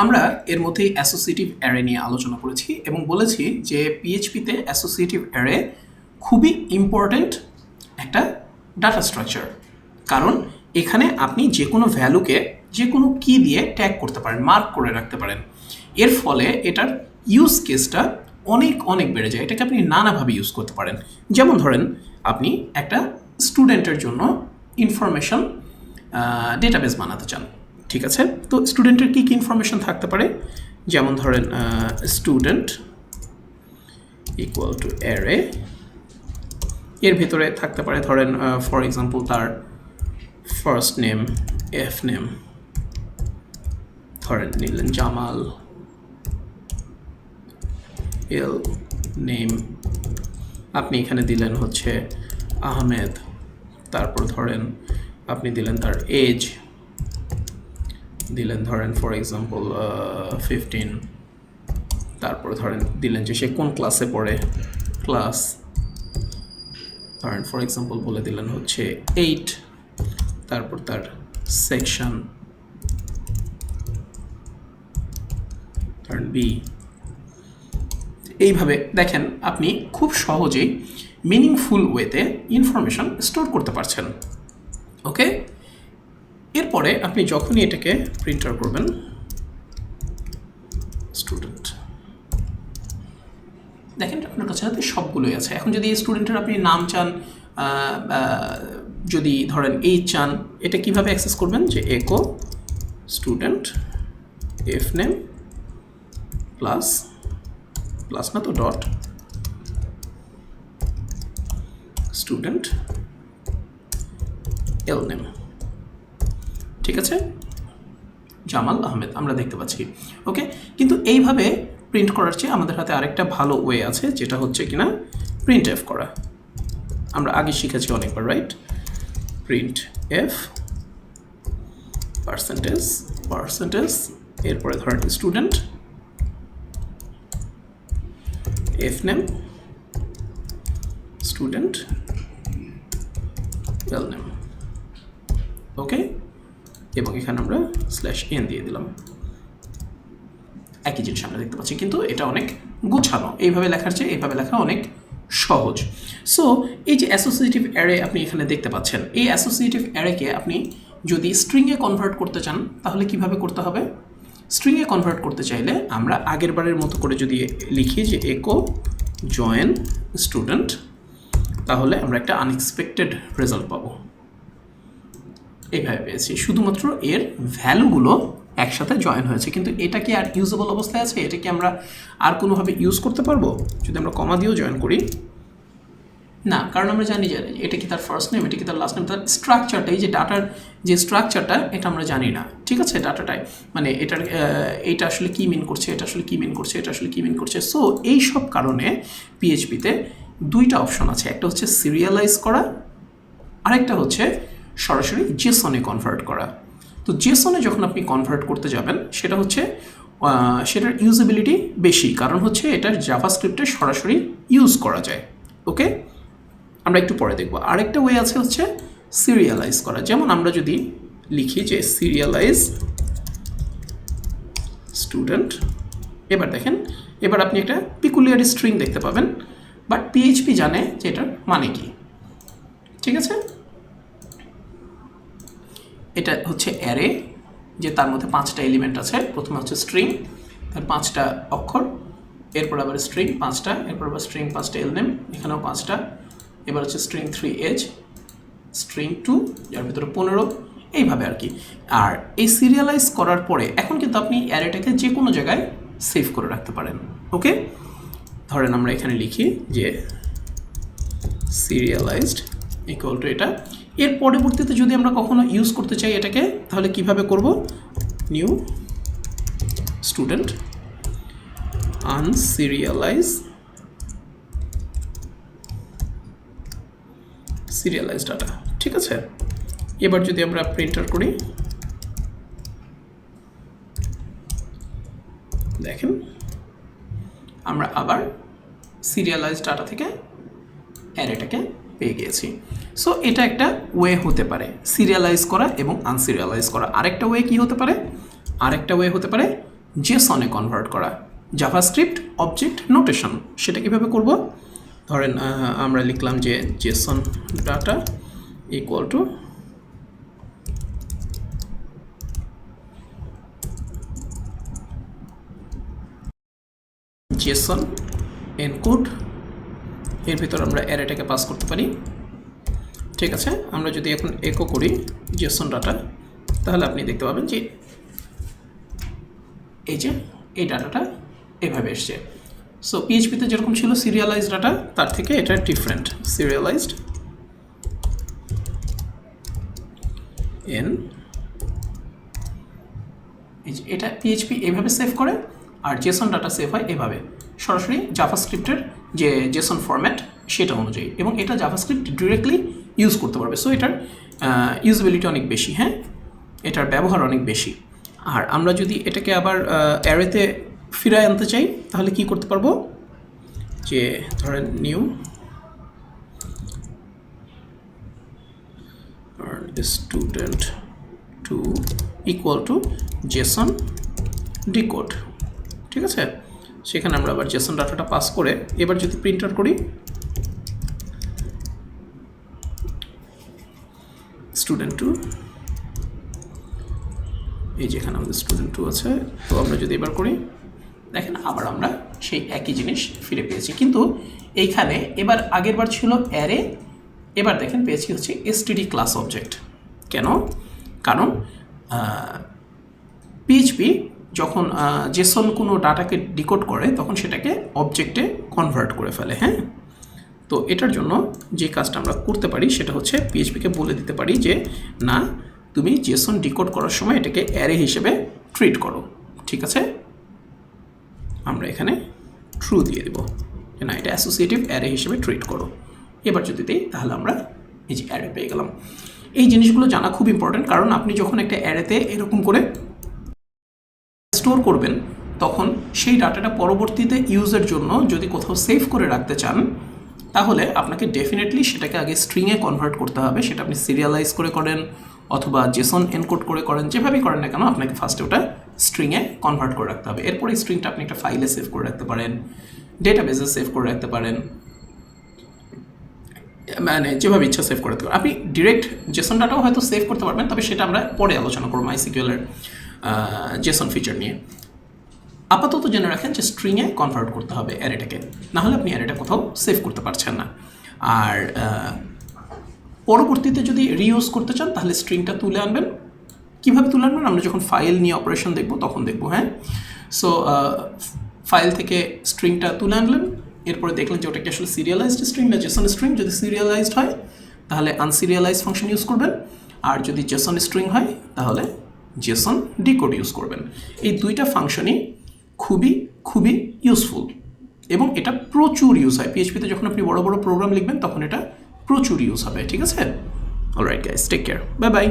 আমরা এর মধ্যে অ্যাসোসিয়েটিভ অ্যারে নিয়ে আলোচনা করেছি এবং বলেছি যে পিএইচপিতে অ্যাসোসিয়েটিভ অ্যারে খুবই ইম্পর্ট্যান্ট একটা ডাটা স্ট্রাকচার কারণ এখানে আপনি যে কোনো ভ্যালুকে যে কোনো কি দিয়ে ট্যাগ করতে পারেন মার্ক করে রাখতে পারেন। এর ফলে এটার ইউজ কেসটা অনেক অনেক বেড়ে যায়। এটাকে আপনি নানাভাবে ইউজ করতে পারেন। যেমন ধরেন, আপনি একটা স্টুডেন্টের জন্য ইনফরমেশন ডেটাবেস বানাতে চান। ঠিক আছে? তো স্টুডেন্টের কী কী ইনফরমেশন থাকতে পারে? যেমন ধরেন স্টুডেন্ট ইকুয়াল টু অ্যারে এর ভিতরে থাকতে পারে, ধরেন ফর এক্সাম্পল তার ফার্স্ট নেম এফ নেম ধরেন, নিলেন জামাল এল নেম। আপনি এখানে দিলেন হচ্ছে আহমেদ। তারপর ধরেন, আপনি দিলেন তার এজ দিলেন, ধরেন ফর এক্সাম্পল ফিফটিন তারপর ধরেন দিলেন যে সে কোন ক্লাসে পড়ে? ক্লাস ধরেন ফর এক্সাম্পল বলে দিলেন হচ্ছে এইট তারপর তার সেকশন ধরেন বি এইভাবে দেখেন, আপনি খুব সহজেই মিনিংফুল ওয়েতে ইনফরমেশন স্টোর করতে পারছেন ওকে এরপরে আপনি যখনই এটাকে প্রিন্টার করবেন স্টুডেন্ট দেখেন আপনার কাছে হাতে সবগুলোই আছে। এখন যদি স্টুডেন্টের আপনি নাম চান যদি ধরেন এই চান, এটা কীভাবে অ্যাক্সেস করবেন? যে echo student F name plus plus না তো ডট স্টুডেন্ট এল নেম ঠিক আছে? জামাল আহমেদ, আমরা দেখতে পাচ্ছি। ওকে কিন্তু এইভাবে প্রিন্ট করার চেয়ে আমাদের হাতে আরেকটা ভালো ওয়ে আছে, যেটা হচ্ছে কিনা প্রিন্ট এফ করা। আমরা আগে শিখেছি অনেকবার right print F percentage percentage এরপরে ধরেন student F name student name okay এবং এখানে আমরা স্ল্যাশ এন দিয়ে দিলাম। একই জিনিস আমরা দেখতে পাচ্ছি, কিন্তু এটা অনেক গুছানো। এইভাবে লেখার চেয়ে এইভাবে লেখা অনেক সহজ। সো এই যে অ্যাসোসিয়েটিভ অ্যারে আপনি এখানে দেখতে পাচ্ছেন, এই অ্যাসোসিয়েটিভ অ্যারেকে আপনি যদি স্ট্রিংয়ে কনভার্ট করতে চান, তাহলে কীভাবে করতে হবে? স্ট্রিংয়ে কনভার্ট করতে চাইলে আমরা আগের বারের মতো করে যদি লিখি যে একো জয়েন স্টুডেন্ট তাহলে আমরা একটা আনএক্সপেক্টেড রেজাল্ট পাবো। এইভাবে পেয়েছি। শুধুমাত্র এর ভ্যালুগুলো একসাথে জয়েন হয়েছে। কিন্তু এটা কি আর ইউজেবল অবস্থায় আছে? এটা কি আমরা আর কোনোভাবে ইউজ করতে পারব? যদি আমরা কমা দিয়েও জয়েন করি। না, কারণ আমরা জানি যে এটা কি তার ফার্স্ট নেম এটা কি তার লাস্ট নেম তার স্ট্রাকচারটা এই যে ডাটার যে স্ট্রাকচারটা এটা আমরা জানি না। ঠিক আছে? ডাটাটাই মানে এটার এটা আসলে কী মিন করছে, এটা আসলে কী মিন করছে, এটা আসলে কী মিন করছে। সো এই সব কারণে পিএইচপিতে দুইটা অপশন আছে। একটা হচ্ছে সিরিয়ালাইজ করা, আরেকটা হচ্ছে সরাসরি জেসনে কনভার্ট করা। তো জেসনে যখন আপনি কনভার্ট করতে যাবেন, সেটা হচ্ছে সেটার ইউজেবিলিটি বেশি, কারণ হচ্ছে এটা জাভাস্ক্রিপ্টে সরাসরি ইউজ করা যায়। ওকে আমরা একটু পরে দেখব। আরেকটা ওয়ে আছে হচ্ছে সিরিয়ালাইজ করা। যেমন আমরা যদি লিখি যে সিরিয়ালাইজ স্টুডেন্ট এবার দেখেন, এবার আপনি একটা পিকুলিয়ারি স্ট্রিং দেখতে পাবেন বাট পিএইচপি জানে যে এটার মানে কি। ঠিক আছে? এটা হচ্ছে অ্যারে যে তার মধ্যে পাঁচটা এলিমেন্ট আছে। প্রথমে হচ্ছে স্ট্রিং তার পাঁচটা অক্ষর, এরপর আবার স্ট্রিং পাঁচটা, এরপর আবার স্ট্রিং পাঁচটা এলনেম এখানেও পাঁচটা। এবার হচ্ছে string three as string two যার ভিতরে পনেরো, এইভাবে আর কি। আর এই সিরিয়ালাইজ করার পরে এখন কিন্তু আপনি অ্যারেটাকে যে কোনো জায়গায় সেভ করে রাখতে পারেন ওকে ধরেন আমরা এখানে লিখি যে সিরিয়ালাইজড ইকুয়াল টু এটা। এর পরবর্তীতে যদি আমরা কখনো ইউজ করতে চাই এটাকে, তাহলে কীভাবে করব? New student unserialize serialize data ঠিক আছে? এবার যদি আমরা প্রিন্টার করি, দেখেন, আমরা আবার সিরিয়ালাইজ ডাটা থেকে অ্যারেটাকে পেয়ে গিয়েছি সো এটা একটা ওয়ে হতে পারে। সিরিয়ালাইজ করা এবং আনসিরিয়ালাইজ করা। আরেকটা ওয়ে কি হতে পারে? আরেকটা ওয়ে হতে পারে জেসনে কনভার্ট করা। জাভাস্ক্রিপ্ট অবজেক্ট নোটেশন সেটা কীভাবে করব? ধরেন আমরা লিখলাম যে JSON data equal to JSON encode এর ভিতর আমরা অ্যারেটাকে পাস করতে পারি। ঠিক আছে, আমরা যদি এখন একো করি জেসন ডাটা তাহলে আপনি দেখতে পাবেন যে এই যে এই ডাটাটা এভাবে এসছে। সো পিএইচপিতে যেরকম ছিল সিরিয়ালাইজড ডাটা তার থেকে এটা ডিফারেন্ট সিরিয়ালাইজড এন এটা পিএইচপি এভাবে সেভ করে, আর জেসন ডাটা সেভ হয় এভাবে। সরাসরি জাভাস্ক্রিপ্টের যে জেসন ফরম্যাট সেটা অনুযায়ী এবং এটা জাভাস্ক্রিপ্ট ডিরেক্টলি ইউজ করতে পারবে। সো এটার ইউজবিলিটি অনেক বেশি হ্যাঁ? এটার ব্যবহার অনেক বেশি। আর আমরা যদি এটাকে আবার অ্যারেতে ফিরায় আনতে চাই, তাহলে কি করতে পারব? যে ধরেন new student two equal to JSON decode ঠিক আছে? সেখানে আমরা আবার জেসন ডাটাটা পাস করে এবার যদি প্রিন্টার করি স্টুডেন্ট টু এই যেখানে আমাদের স্টুডেন্ট টু আছে, তো আমরা যদি এবার করি, দেখেন আবার আমরা সেই একই জিনিস ফিরে পেয়েছি। কিন্তু এইখানে এবার আগের বার ছিল অ্যারে এবার দেখেন পেয়েছি হচ্ছে এসটিডি ক্লাস অবজেক্ট কেন? কারণ পিএইচপি যখন জেসন কোনো ডাটাকে ডিকোড করে, তখন সেটাকে অবজেক্টে কনভার্ট করে ফেলে হ্যাঁ? তো এটার জন্য যে কাজটা আমরা করতে পারি, সেটা হচ্ছে পিএইচপিকে বলে দিতে পারি যে, না, তুমি জেসন ডিকোড করার সময় এটাকে অ্যারে হিসেবে ট্রিট করো। ঠিক আছে? আমরা এখানে ট্রু দিয়ে দেব না, এটা অ্যাসোসিয়েটিভ অ্যারে হিসেবে ট্রিট করো। এবার যদি দিই, তাহলে আমরা এই যে অ্যারে পেয়ে গেলাম। এই জিনিসগুলো জানা খুব ইম্পর্টেন্ট কারণ আপনি যখন একটা অ্যারেতে এরকম করে স্টোর করবেন, তখন সেই ডাটাটা পরবর্তীতে ইউজের জন্য যদি কোথাও সেভ করে রাখতে চান, তাহলে আপনাকে ডেফিনেটলি সেটাকে আগে স্ট্রিংয়ে কনভার্ট করতে হবে। সেটা আপনি সিরিয়ালাইজ করে করেন অথবা জেসন এনকোড করে করেন, যেভাবেই করেন না কেন, আপনাকে ফার্স্টে ওটা স্ট্রিংয়ে কনভার্ট করে রাখতে হবে। এরপরে স্ট্রিংটা আপনি একটা ফাইলে সেভ করে রাখতে পারেন ডেটাবেসে সেভ করে রাখতে পারেন। মানে যেভাবে ইচ্ছা সেভ করে রাখতে পারেন। আপনি ডিরেক্ট জেসন ডাটাও হয়তো সেভ করতে পারবেন, তবে সেটা আমরা পরে আলোচনা করব মাইসিকিউলের জেসন ফিচার নিয়ে। আপাতত জেনে রাখেন যে স্ট্রিংয়ে কনভার্ট করতে হবে অ্যারেটাকে নাহলে আপনি অ্যারেটা কোথাও সেভ করতে পারছেন না। আর পরবর্তীতে যদি রিইউজ করতে চান, তাহলে স্ট্রিংটা তুলে আনবেন। কীভাবে তুলে আনবেন? আমরা যখন ফাইল নিয়ে অপারেশন দেখব, তখন দেখব হ্যাঁ? সো ফাইল থেকে স্ট্রিংটা তুলে আনলেন। এরপরে দেখলেন যে ওটা কি আসলে সিরিয়ালাইজড স্ট্রিং না জেসন স্ট্রিং যদি সিরিয়ালাইজড হয়, তাহলে আনসিরিয়ালাইজ ফাংশন ইউজ করবেন। আর যদি জেসন স্ট্রিং হয়, তাহলে জেসন ডিকোড ইউজ করবেন। এই দুইটা ফাংশনই খুবই খুবই ইউজফুল এবং এটা প্রচুর ইউজ হয়। পিএইচপিতে যখন আপনি বড় বড় প্রোগ্রাম লিখবেন, তখন এটা প্রচুর ইউজ হবে, ঠিক আছে? Alright guys take care bye bye